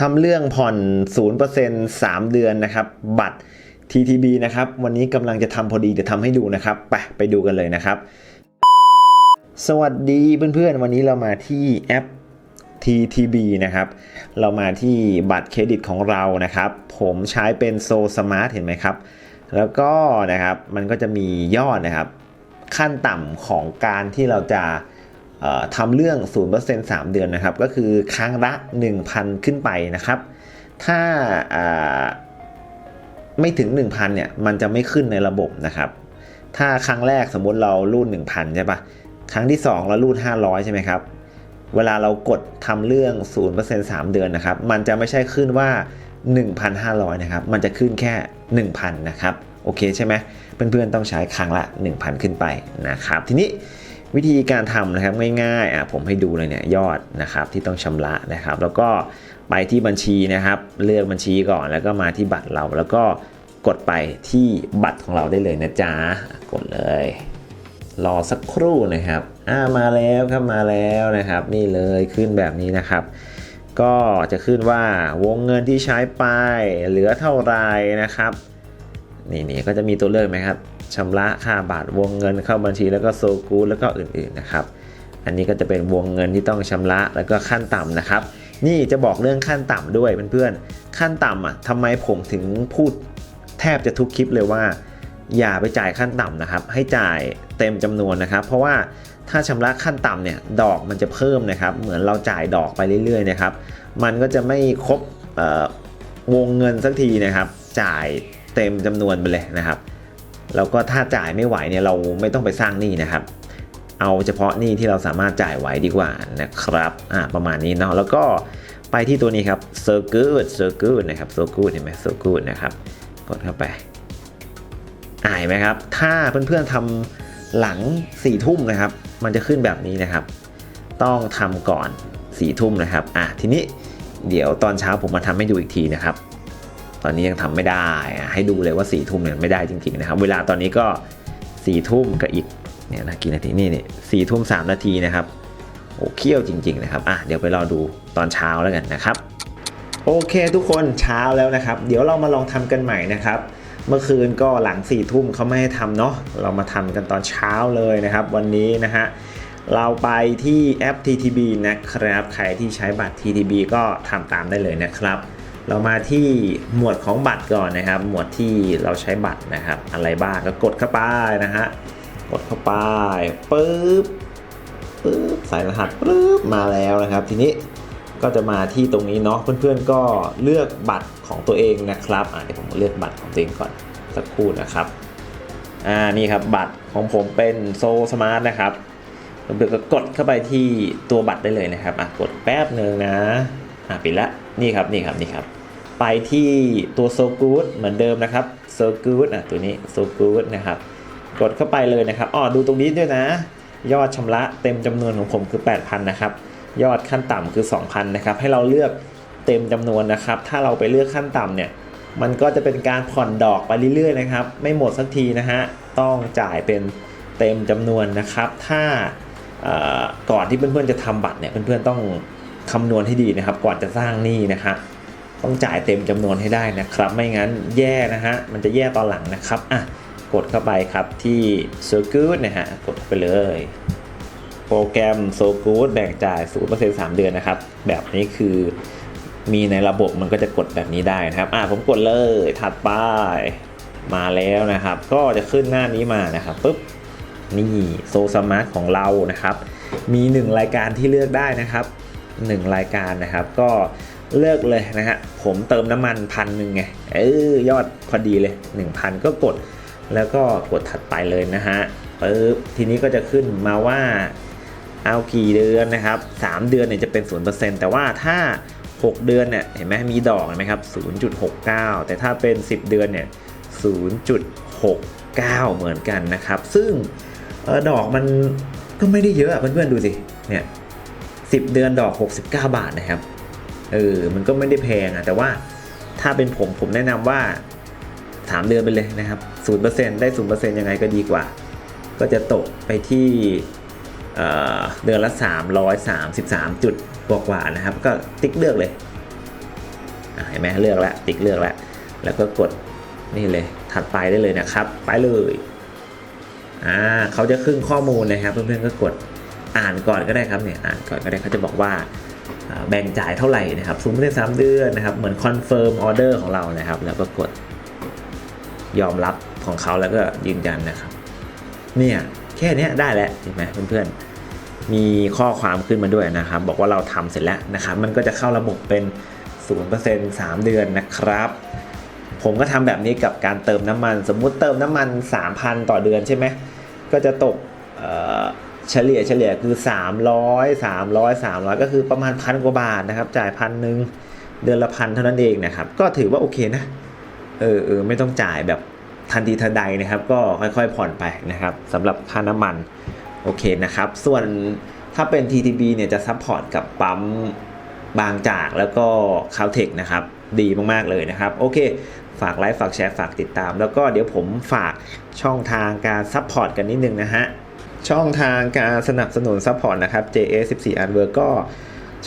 ทำเรื่องผ่อน 0% 3 เดือนนะครับ บัตร TTB นะครับ วันนี้กำลังจะทำพอดีเดี๋ยวทำให้ดูนะครับ ไปไปดูกันเลยนะครับ สวัสดีเพื่อนๆ วันนี้เรามาที่แอป TTB นะครับ เรามาที่บัตรเครดิตของเรานะครับ ผมใช้เป็นโซสมาร์ทเห็นไหมครับ แล้วก็นะครับ มันก็จะมียอดนะครับ ขั้นต่ำของการที่เราจะ ทำเรื่อง 0% 3 เดือนนะครับ ก็คือครั้งละ 1,000 ขึ้นไปนะครับ ถ้าไม่ถึง 1,000เนี่ยมันจะไม่ขึ้นในระบบนะครับ ถ้าครั้งแรกสมมติเรารูด1,000 ใช่ปะครั้งที่ 2 เรารูด 500 ใช่ไหมครับ เวลาเรากดทำเรื่อง 0% 3 เดือนนะครับ มันจะไม่ใช่ขึ้นว่า 1,500 นะครับ มันจะขึ้นแค่ 1,000 นะครับ โอเคใช่ไหมเพื่อนๆต้องใช้ครั้งละ 1,000 ขึ้นไปนะครับ ทีนี้ วิธีการทำนะครับง่ายๆอะผมให้ดูเลยเนี่ยยอดนะครับที่ต้องชำระนะครับ แล้วก็ไปที่บัญชีนะครับ เลือกบัญชีก่อนแล้วก็มาที่บัตรเรา แล้วก็กดไปที่บัตรของเราได้เลยนะจ๊ะกดเลย รอสักครู่นะครับอ่ามาแล้วครับมาแล้วนะครับ นี่เลยขึ้นแบบนี้นะครับ ก็จะขึ้นว่าวงเงินที่ใช้ไปเหลือเท่าไรนะครับนี่นี่ก็จะมีตัวเลือกไหมครับ ชำระค่าบาทวงเงินเข้าบัญชีแล้วก็โซกูแล้วก็อื่นๆนะครับ อันนี้ก็จะเป็นวงเงินที่ต้องชำระแล้วก็ขั้นต่ำนะครับ นี่จะบอกเรื่องขั้นต่ำด้วยเพื่อนๆขั้นต่ำอะทำไมผมถึงพูดแทบจะทุกคลิปเลยว่า อย่าไปจ่ายขั้นต่ำนะครับ ให้จ่ายเต็มจำนวนนะครับ เพราะว่าถ้าชำระขั้นต่ำเนี่ยดอกมันจะเพิ่มนะครับ เหมือนเราจ่ายดอกไปเรื่อยๆนะครับ มันก็จะไม่ครบวงเงินสักทีนะครับ จ่ายเต็มจำนวนไปเลยนะครับ แล้วก็ถ้าจ่ายไม่ไหวเนี่ยเราไม่ต้องไปสร้างหนี้นะครับ เอาเฉพาะหนี้ที่เราสามารถจ่ายไหวดีกว่านะครับอ่าประมาณนี้เนาะแล้วก็ไปที่ตัวนี้ครับ so good so good นะครับ so good เห็นไหม so good นะครับกดเข้าไปอ่านไหมครับ ถ้าเพื่อนๆทำหลัง4ี่ทุ่มนะครับ มันจะขึ้นแบบนี้นะครับ ต้องทำก่อน4ี่ทุ่มนะครับอะทีนี้เดี๋ยวตอนเช้าผมมาทำให้ดูอีกทีนะครับ ตอนนี้ยังทำไม่ได้ ให้ดูเลยว่า4ี่ทุ่มเนี่ยไม่ได้จริงๆนะครับ เวลาตอนนี้ก็4ี่ทุ่มกับอีกเนี่ยนะกี่นาทีนี่นี่สี่ทุ่มสามนาทีนะครับโอ้เคี่ยวจริง ๆ นะครับอะเดี๋ยวไปรอดูตอนเช้าแล้วกันนะครับ โอเคทุกคนเช้าแล้วนะครับ เดี๋ยวเรามาลองทำกันใหม่นะครับ เมื่อคืนก็หลัง4ี่ทุ่มเขาไม่ให้ทำเนาะเรามาทำกันตอนเช้าเลยนะครับ วันนี้นะฮะเราไปที่แอป TTB นะครับ ใครที่ใช้บัตร TTB ก็ทำตามได้เลยนะครับ เรามาที่หมวดของบัตรก่อนนะครับ หมวดที่เราใช้บัตรนะครับ อะไรบ้างก็กดเข้าไปนะฮะกดเข้าไปปึ๊บปึ๊บใส่รหัสปึ๊บมาแล้วนะครับ ทีนี้ก็จะมาที่ตรงนี้เนาะเพื่อนๆก็เลือกบัตรของตัวเองนะครับอะเดี๋ยวผมเลือกบัตรของตัวเองก่อนสักครู่นะครับอ่านี่ครับบัตรของผมเป็นโซสมาร์ทนะครับเพื่อนๆก็กดเข้าไปที่ตัวบัตรได้เลยนะครับอะกดแป๊บหนึ่งนะอะปิดละ นี่ครับนี่ครับนี่ครับ ไปที่ตัวโซกูดเหมือนเดิมนะครับโซกูดอะตัวนี้โซกูดนะครับ กดเข้าไปเลยนะครับอ๋อดูตรงนี้ด้วยนะ ยอดชำระเต็มจำนวนของผมคือ 8,000 นะครับ ยอดขั้นต่ำคือ 2,000 นะครับ ให้เราเลือกเต็มจำนวนนะครับ ถ้าเราไปเลือกขั้นต่ำเนี่ย มันก็จะเป็นการผ่อนดอกไปเรื่อยๆนะครับ ไม่หมดสักทีนะฮะ ต้องจ่ายเป็นเต็มจำนวนนะครับ ถ้าก่อนที่เพื่อนๆจะทำบัตรเนี่ย เพื่อนๆต้อง คำนวณให้ดีนะครับ ก่อนจะสร้างหนี้นะครับต้องจ่ายเต็มจำนวนให้ได้นะครับ ไม่งั้นแย่นะฮะมันจะแย่ตอนหลังนะครับอะกดเข้าไปครับที่ So Good นะฮะกดไปเลย โปรแกรม So Good แบ่งจ่าย 0% 3 เดือนนะครับ แบบนี้คือมีในระบบมันก็จะกดแบบนี้ได้นะครับอะผมกดเลยถัดไปมาแล้วนะครับ ก็จะขึ้นหน้านี้มานะครับปุ๊บนี่โซสมาร์ทของเรานะครับ มี 1 รายการที่เลือกได้นะครับ 1 รายการนะครับ ก็เลือกเลยนะฮะผมเติมน้ำมันพันหนึ่งไงเออยอดพอดีเลย 1,000 ก็กดแล้วก็กดถัดไปเลยนะฮะปึ๊บทีนี้ก็จะขึ้นมาว่าเอากี่เดือนนะครับ 3 เดือนเนี่ยจะเป็น 0%แต่ว่าถ้า 6 เดือนเนี่ยเห็นไหมมีดอกเห็นไหมครับ 0.69 แต่ถ้าเป็น 10 เดือนเนี่ย 0.69 เหมือนกันนะครับ ซึ่งออดอกมันก็ไม่ได้เยอะอะเพื่อนๆดูสิเนี่ย 10 เดือนดอก 69 บาทนะครับ เออ มันก็ไม่ได้แพงอะแต่ว่าถ้าเป็นผมผมแนะนำว่า 3 เดือนไปเลยนะครับ 0%ได้ 0%ยังไงก็ดีกว่า ก็จะตกไปที่เอ่อเดือนละ 333 จุดกว่าๆนะครับ ก็ติ๊กเลือกเลยเห็นไหมเลือกแล้วติ๊กเลือกแล้วแล้วก็กดนี่เลยถัดไปได้เลยนะครับ ไปเลยอ่าเขาจะขึ้นข้อมูลนะครับ เพื่อนๆก็กด อ่านก่อนก็ได้ครับเนี่ยอ่านก่อนก็ได้เขาจะบอกว่าแบ่งจ่ายเท่าไหร่นะครับศูนย์เปอร์เซ็นต์สามเดือนนะครับ เหมือนคอนเฟิร์มออเดอร์ของเรานะครับ แล้วก็กดยอมรับของเขาแล้วก็ยืนยันนะครับ เนี่ยแค่นี้ได้แล้วเห็นไหมเพื่อนๆ มีข้อความขึ้นมาด้วยนะครับ บอกว่าเราทำเสร็จแล้วนะครับ มันก็จะเข้าระบบเป็น 0% 3 เดือนนะครับ ผมก็ทำแบบนี้กับการเติมน้ำมัน สมมุติเติมน้ำมัน 3,000 ต่อเดือนใช่ไหมก็จะตก เฉลี่ยเฉลี่ยคือ 300 300 300 ก็คือประมาณพันกว่าบาทนะครับ จ่ายพันหนึ่งเดือนละพันเท่านั้นเองนะครับ ก็ถือว่าโอเคนะ เออเออไม่ต้องจ่ายแบบทันทีทันใดนะครับ ก็ค่อยๆผ่อนไปนะครับสำหรับค่าน้ำมันโอเคนะครับ ส่วนถ้าเป็น TTB เนี่ยจะซัพพอร์ตกับปั๊มบางจากแล้วก็คาวเทคนะครับ ดีมากๆเลยนะครับ โอเค ฝากไลค์ฝากแชร์ฝากติดตาม แล้วก็เดี๋ยวผมฝากช่องทางการซัพพอร์ตกันนิดนึงนะฮะ ช่องทางการสนับสนุนซัพพอร์ตนะครับ JA14 a d w o r ก็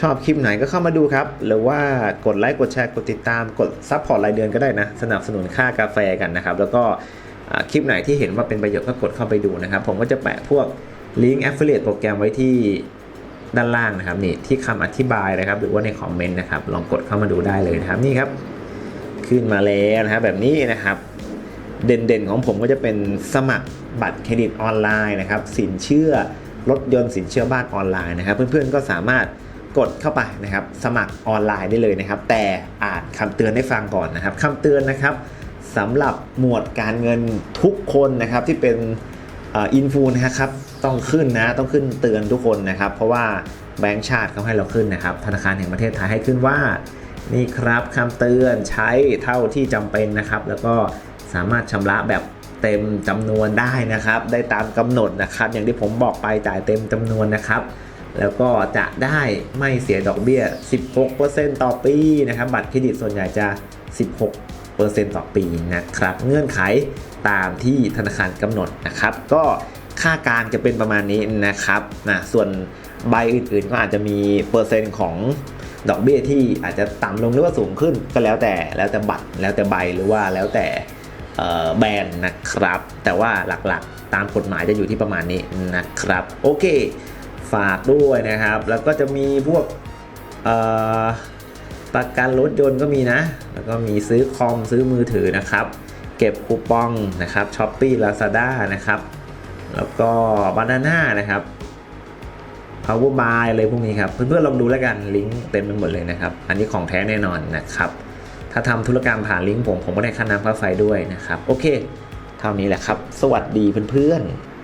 ชอบคลิปไหนก็เข้ามาดูครับ หรือว่ากดไลค์กดแชร์กดติดตามกดซัพพอร์ตรายเดือนก็ได้นะ สนับสนุนค่ากาแฟกันนะครับ แล้วก็คลิปไหนที่เห็นว่าเป็นประโยชน์ก็กดเข้าไปดูนะครับ ผมก็จะแปะพวกลิงก์ affiliate โปรแกรมไว้ที่ด้านล่างนะครับนี่ที่คำอธิบายนะครับ หรือว่าในคอมเมนต์นะครับ ลองกดเข้ามาดูได้เลยนะครับนี่ครับ ขึ้นมาแล้วนะครับแบบนี้นะครับ เด่นๆของผมก็จะเป็นสมัคร บัตรเครดิตออนไลน์นะครับสินเชื่อรถยนต์สินเชื่อบ้านออนไลน์นะครับ เพื่อนๆก็สามารถกดเข้าไปนะครับ สมัครออนไลน์ได้เลยนะครับ แต่อ่านคำเตือนให้ฟังก่อนนะครับคำเตือนนะครับสำหรับหมวดการเงินทุกคนนะครับที่เป็นอินฟูนะครับต้องขึ้นนะต้องขึ้นเตือนทุกคนนะครับ เพราะว่าแบงก์ชาติเขาให้เราขึ้นนะครับ ธนาคารแห่งประเทศไทยให้ขึ้นว่านี่ครับคำเตือนใช้เท่าที่จำเป็นนะครับ แล้วก็สามารถชำระแบบ เต็มจำนวนได้นะครับ ได้ตามกำหนดนะครับ อย่างที่ผมบอกไปจ่ายเต็มจำนวนนะครับ แล้วก็จะได้ไม่เสียดอกเบี้ย 16%ต่อปีนะครับ บัตรเครดิตส่วนใหญ่จะ 16%ต่อปีนะครับ เงื่อนไขตามที่ธนาคารกำหนดนะครับ ก็ค่ากลางจะเป็นประมาณนี้นะครับนะส่วนใบอื่นๆก็อาจจะมีเปอร์เซ็นต์ของดอกเบี้ยที่อาจจะต่ำลงหรือว่าสูงขึ้นก็แล้วแต่แล้วแต่บัตรแล้วแต่ใบหรือว่าแล้วแต่ แบนนะครับ แต่ว่าหลักๆตามกฎหมายจะอยู่ที่ประมาณนี้นะครับ โอเค ฝากด้วยนะครับ แล้วก็จะมีพวกประกันรถยนต์ก็มีนะ แล้วก็มีซื้อคอมซื้อมือถือนะครับ เก็บคูปองนะครับช้อปปี้ลาซาด้านะครับ แล้วก็บานาน่านะครับ power buy อะไรพวกนี้ครับ เพื่อนๆลองดูแล้วกันลิงก์เต็มไปหมดเลยนะครับ อันนี้ของแท้แน่นอนนะครับ ถ้าทำธุรกรรมผ่านลิงก์ผมผมก็ได้ค่าน้ำค่าไฟด้วยนะครับ โอเค เท่านี้แหละครับ สวัสดีเพื่อนๆ